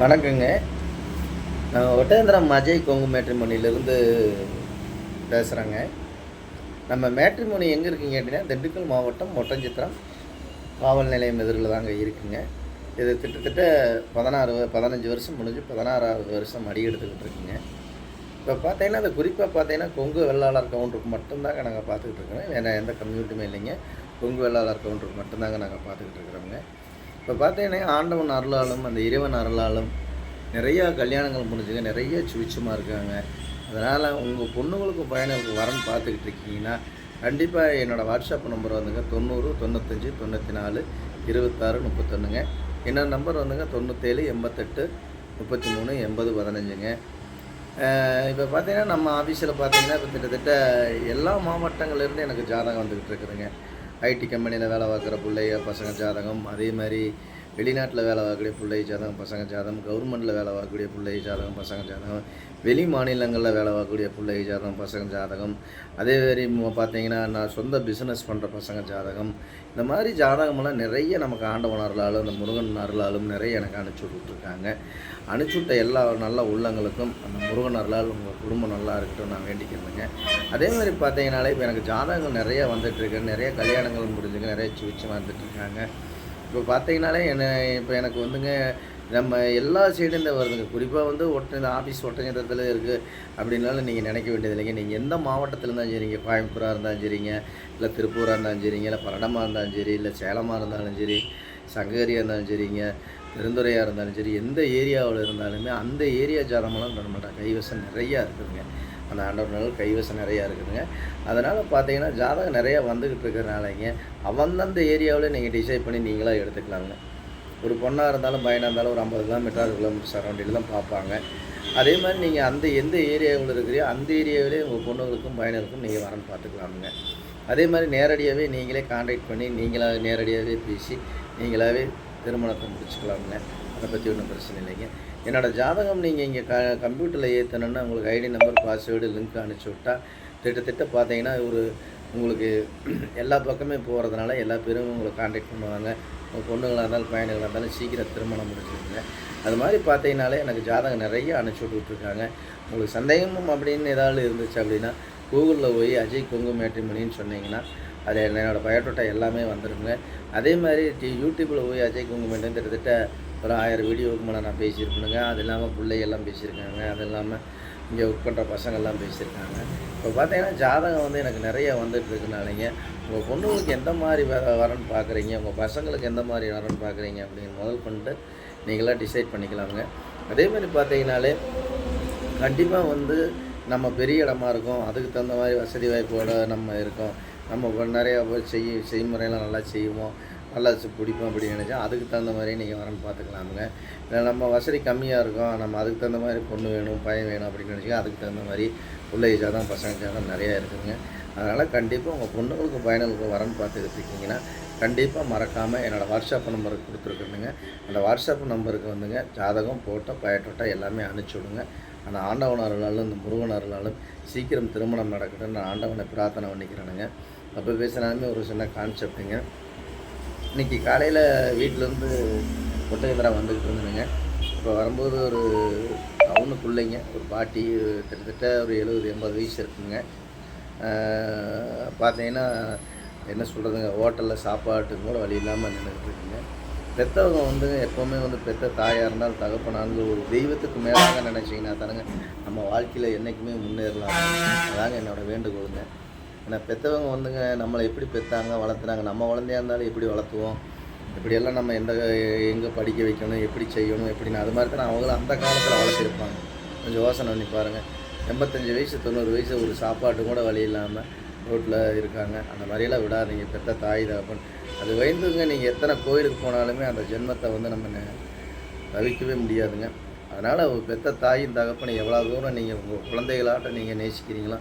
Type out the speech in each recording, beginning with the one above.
வணக்கங்க. நான் ஒட்டேந்திரம் அஜய் கொங்கு மேட்ரிமோனியிலேருந்து பேசுகிறேங்க நம்ம மேட்ரிமோனி எங்கே இருக்குங்க கேட்டிங்கன்னா திண்டுக்கல் மாவட்டம் ஒட்டஞ்சித்திரம் காவல் நிலையம் எதிரில் தாங்க இருக்குங்க. இது கிட்டத்தட்ட பதினாறு பதினஞ்சு வருஷம் முடிஞ்சு பதினாறாவது வருஷம் அடி எடுத்துக்கிட்டு இருக்குங்க. இப்போ பார்த்தீங்கன்னா அது குறிப்பாக பார்த்தீங்கன்னா கொங்கு வெள்ளாளர் கவுண்டருக்கு மட்டும்தாங்க நாங்கள் பார்த்துக்கிட்டு இருக்கிறோம். வேறு எந்த கம்யூனிட்டியுமே இல்லைங்க. கொங்கு வெள்ளாளர் கவுண்டருக்கு மட்டும்தாங்க நாங்கள் பார்த்துக்கிட்டு இருக்கிறோங்க இப்போ பார்த்தீங்கன்னா ஆண்டவன் அருளாலும் அந்த இறைவன் அருளாலும் நிறையா கல்யாணங்கள் முடிஞ்சுங்க. நிறைய சுவிச்சமாக இருக்காங்க. அதனால் உங்கள் பொண்ணுங்களுக்கு பையனுக்கு வரன்னு பார்த்துக்கிட்டு இருக்கீங்கன்னா கண்டிப்பாக என்னோடய வாட்ஸ்அப் நம்பர் வந்துங்க. தொண்ணூறு தொண்ணூத்தஞ்சு தொண்ணூற்றி நாலு இருபத்தாறு முப்பத்தொன்றுங்க என்னோட நம்பர் வந்துங்க. தொண்ணூற்றேழு எண்பத்தெட்டு முப்பத்தி மூணு எண்பது பதினஞ்சுங்க. இப்போ பார்த்தீங்கன்னா நம்ம ஆஃபீஸில் பார்த்தீங்கன்னா இப்போ கிட்டத்தட்ட எல்லா மாவட்டங்கள்லேருந்து எனக்கு ஜாதகம் வந்துக்கிட்டு இருக்குதுங்க. ஐடி கம்பெனியில் வேலை பார்க்குற பிள்ளைய பசங்க ஜாதகம் அதே மாதிரி வெளிநாட்டில் வேலை பார்க்கக்கூடிய பிள்ளை ஜாதகம் பசங்க ஜாதகம் கவர்மெண்ட்டில் வேலை பார்க்கக்கூடிய பிள்ளை ஜாதகம் பசங்க ஜாதகம் வெளி மாநிலங்களில் வேலை பார்க்கக்கூடிய பிள்ளை ஜாதகம் பசங்க ஜாதகம். அதே மாதிரி பார்த்தீங்கன்னா நான் சொந்த பிஸ்னஸ் பண்ணுற பசங்க ஜாதகம். இந்த மாதிரி ஜாதகமெல்லாம் நிறைய நமக்கு ஆண்டவன் அருளாலும் இந்த முருகன் அருளாலும் நிறைய எனக்கு அனுப்பிச்சி விட்ருக்காங்க அனுப்பிச்சுட்ட எல்லா நல்ல உள்ளங்களுக்கும் அந்த முருகன் அருளால் உங்கள் குடும்பம் நல்லா இருக்கட்டும் நான் வேண்டிக்கிறேங்க அதே மாதிரி பார்த்தீங்கன்னாலே இப்போ எனக்கு ஜாதகங்கள் நிறைய வந்துட்டுருக்கு நிறைய கல்யாணங்கள் முடிஞ்சுங்க நிறைய சுவிச்சு வந்துட்டுருக்காங்க இப்போ பார்த்தீங்கனாலே என்ன இப்போ எனக்கு வந்துங்க நம்ம எல்லா சைடும் இந்த வருதுங்க. குறிப்பாக வந்து ஒட்ட இந்த ஆஃபீஸ் ஒட்டஞ்சத்தில் இருக்குது அப்படின்னாலும் நீங்கள் நினைக்க வேண்டியது இல்லைங்க. நீங்கள் எந்த மாவட்டத்தில் இருந்தாலும் சரிங்க. கோயம்புத்தூராக இருந்தாலும் சரிங்க. இல்லை திருப்பூராக இருந்தாலும் சரிங்க. இல்லை பரடமாக இருந்தாலும் சரி. இல்லை சேலமாக இருந்தாலும் சரி. சங்ககிரியாக இருந்தாலும் சரிங்க. பெருந்துறையாக இருந்தாலும் சரி. எந்த ஏரியாவில் இருந்தாலுமே அந்த ஏரியா ஜாதமெல்லாம் நம்மள்ட்ட கைவசம் நிறையா இருக்குதுங்க. அந்த ஆண்டவர்கள் கைவசம் நிறையா இருக்குதுங்க. அதனால் பார்த்தீங்கன்னா ஜாதகம் நிறையா வந்துக்கிட்டு இருக்கிறனாலங்க அவந்தந்த ஏரியாவில் நீங்கள் டிசைட் பண்ணி நீங்களாக எடுத்துக்கலாங்க. ஒரு பொண்ணாக இருந்தாலும் பையனாக இருந்தாலும் ஒரு ஐம்பது கிலோமீட்டர் அறுபது கிலோமீட்டர் சரௌண்டிங்கில் தான் பார்ப்பாங்க. அதே மாதிரி நீங்கள் அந்த எந்த ஏரியாவில் இருக்கிறீோ அந்த ஏரியாவிலே உங்கள் பொண்ணுங்களுக்கும் பையனுக்கும் நீங்கள் வரன்னு பார்த்துக்கலாமுங்க. அதே மாதிரி நேரடியாகவே நீங்களே காண்டாக்ட் பண்ணி நீங்களாக நேரடியாகவே பேசி நீங்களாகவே திருமணத்தை முடிச்சுக்கலாமுங்க. அதை பற்றி ஒன்றும் பிரச்சனை இல்லைங்க. என்னோடய ஜாதகம் நீங்கள் இங்கே க கம்ப்யூட்டரில் ஏற்றணுன்னா உங்களுக்கு ஐடி நம்பர் பாஸ்வேர்டு லிங்க் அனுப்பிச்சி விட்டா திட்டத்திட்ட பார்த்தீங்கன்னா ஒரு உங்களுக்கு எல்லா பக்கமே போகிறதுனால எல்லா பேரும் உங்களை காண்டாக்ட் பண்ணுவாங்க. உங்கள் பொண்ணுங்களாக இருந்தாலும் பையனுங்களாக இருந்தாலும் சீக்கிரம் திருமணம் முடிச்சிருங்க அது மாதிரி பார்த்தீங்கனாலே எனக்கு ஜாதகம் நிறைய அனுப்பிச்சி விட்டுருக்காங்க உங்களுக்கு சந்தேகமும் அப்படின்னு ஏதாவது இருந்துச்சு அப்படின்னா கூகுளில் போய் அஜய் கொங்கு மேட்ரிமணின்னு சொன்னீங்கன்னா அது என்னோடய பயோட்டோட்டா எல்லாமே வந்துருங்க. அதே மாதிரி டி- யூடியூப்பில் போய் அஜய் குங்கு மேட்ரின்னு கிட்டத்தட்ட ஒரு ஆயிரம் வீடியோவுக்கு மேலே நான் பேசியிருப்பேனுங்க அது இல்லாமல் பிள்ளைகள்லாம் பேசியிருக்காங்க. அது இல்லாமல் இங்கே ஒர்க் பண்ணுற பசங்கள்லாம் பேசியிருக்காங்க. இப்போ பார்த்தீங்கன்னா ஜாதகம் வந்து எனக்கு நிறைய வந்துட்டு இருக்குனாலங்க உங்கள் பொண்ணுங்களுக்கு எந்த மாதிரி வர வரன்னு பார்க்குறீங்க? உங்கள் பசங்களுக்கு எந்த மாதிரி வரன்னு பார்க்குறீங்க? அப்படின்னு முதல் பண்ணிட்டு நீங்களாம் டிசைட் பண்ணிக்கலாமுங்க. அதே மாதிரி பார்த்தீங்கனாலே கண்டிப்பாக வந்து நம்ம பெரிய இடமா இருக்கோம். அதுக்கு தகுந்த மாதிரி வசதி வாய்ப்போடு நம்ம இருக்கோம். நம்ம நிறையா போய் செய்ய செய்முறையெல்லாம் நல்லா செய்வோம். நல்லா செ- பிடிப்போம் அப்படின்னு நினச்சா அதுக்கு தகுந்த மாதிரி நீங்கள் வரேன்னு பார்த்துக்கலாமுங்க. இல்லை நம்ம வசதி கம்மியாக இருக்கும். நம்ம அதுக்கு தகுந்த மாதிரி பொண்ணு வேணும் பையன் வேணும் அப்படின்னு நினச்சிக்க அதுக்கு தகுந்த மாதிரி பிள்ளை ஜாதகம் பசங்க ஜாதகம் நிறையா இருக்குதுங்க அதனால் கண்டிப்பாக உங்கள் பொண்ணுங்களுக்கு பையனுக்கு வரன்னு பார்த்துக்கிட்டு இருக்கீங்கன்னா கண்டிப்பாக மறக்காமல் என்னோடய வாட்ஸ்அப் நம்பருக்கு கொடுத்துருக்கணுங்க. அந்த வாட்ஸ்அப் நம்பருக்கு வந்துங்க ஜாதகம் ஃபோட்டோ பயட்டோட்டா எல்லாமே அனுப்பிச்சி விடுங்க. அந்த ஆண்டவன் அருளாலும் இந்த முருகன் அருளாலும் சீக்கிரம் திருமணம் நடக்கட்டும். நான் ஆண்டவனை பிரார்த்தனை பண்ணிக்கிறேனுங்க. அப்போ பேசினாலுமே ஒரு சின்ன கான்செப்ட்டுங்க இன்றைக்கி காலையில் வீட்டிலேருந்து ஒட்டகந்திரா வந்துக்கிட்டு இருந்தேனுங்க. இப்போ வரும்போது ஒரு டவுனு பிள்ளைங்க ஒரு பாட்டி கிட்டத்தட்ட ஒரு எழுபது எண்பது வயசு இருக்குங்க. பார்த்தீங்கன்னா என்ன சொல்கிறதுங்க ஹோட்டலில் சாப்பாட்டுக்கு கூட வழி இல்லாமல் நின்றுக்கிட்டு இருக்குங்க. பெற்றவங்க வந்து எப்போவுமே வந்து பெத்த தாயாக இருந்தாலும் தகப்பனாலும் ஒரு தெய்வத்துக்கு மேலாக நினச்சிங்கன்னா தானுங்க நம்ம வாழ்க்கையில் என்றைக்குமே முன்னேறலாம். அதாங்க என்னோட வேண்டுகோளுங்க. ஏன்னா பெற்றவங்க வந்துங்க நம்மளை எப்படி பெற்றாங்க வளர்த்துனாங்க நம்ம குழந்தையா இருந்தாலும் எப்படி வளர்த்துவோம் இப்படியெல்லாம் நம்ம எந்த எங்கே படிக்க வைக்கணும் எப்படி செய்யணும் எப்படின்னு அது மாதிரி தான் அவங்களும் அந்த காலத்தில் வளர்த்துருப்பாங்க. கொஞ்சம் யோசனை பண்ணி பாருங்கள் எண்பத்தஞ்சு வயசு தொண்ணூறு வயசு ஒரு சாப்பாட்டு கூட வழி இல்லாமல் ரோட்டில் இருக்காங்க. அந்த மாதிரியெல்லாம் விடாதீங்க பெத்த தாய் தகப்பன். அது வைந்துங்க நீங்கள் எத்தனை கோயிலுக்கு போனாலுமே அந்த ஜென்மத்தை வந்து நம்ம நெ- தவிர்க்கவே முடியாதுங்க. அதனால் பெற்ற பெத்த தாயின் தகப்பனை எவ்வளோ தூரம் நீங்கள் உங்கள் குழந்தைகளாட்ட நீங்கள் நேசிக்கிறீங்களோ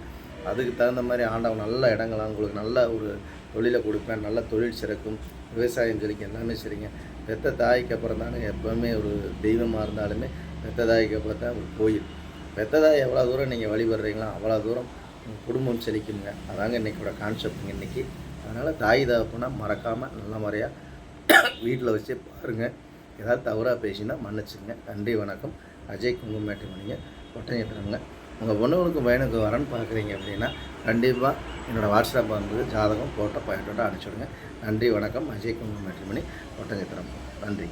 அதுக்கு தகுந்த மாதிரி ஆண்டவன் நல்ல இடங்களாக உங்களுக்கு நல்ல ஒரு தொழிலை கொடுப்பேன் நல்ல தொழில் சிறக்கும் விவசாயம் செழிக்கும் எல்லாமே சரிங்க பெத்த தாய்க்கு அப்புறம் தானே எப்போவுமே ஒரு தெய்வமாக இருந்தாலுமே பெத்த தாய்க்கு அப்புறம் தான் ஒரு கோயில். பெத்த தாய் எவ்வளோ தூரம் நீங்கள் வழிபடுறீங்களோ அவ்வளோ தூரம் குடும்பம் செழிக்குங்க. அதாங்க இன்றைக்கோட கான்செப்ட்டுங்க இன்றைக்கி அதனால் தாய் தகப்புனா மறக்காமல் நல்ல முறையாக வீட்டில் வச்சு பாருங்கள் ஏதாவது தவறாக பேசினா மன்னிச்சுங்க நன்றி வணக்கம். அஜய் குங்கும மணிங்க ஒட்டஞ்சத்திரங்க உங்கள் பொண்ணுங்களுக்கு பையனுக்கு வரன்னு பார்க்குறீங்க அப்படின்னா கண்டிப்பாக என்னோடய வாட்ஸ்அப் வந்து ஜாதகம் ஃபோட்டோ பாயிண்டோட அனுப்பிச்சுடுங்க. நன்றி வணக்கம். அஜய் குங்கும மேட்ரிமணி ஒட்டஞ்சத்திரம் நன்றி.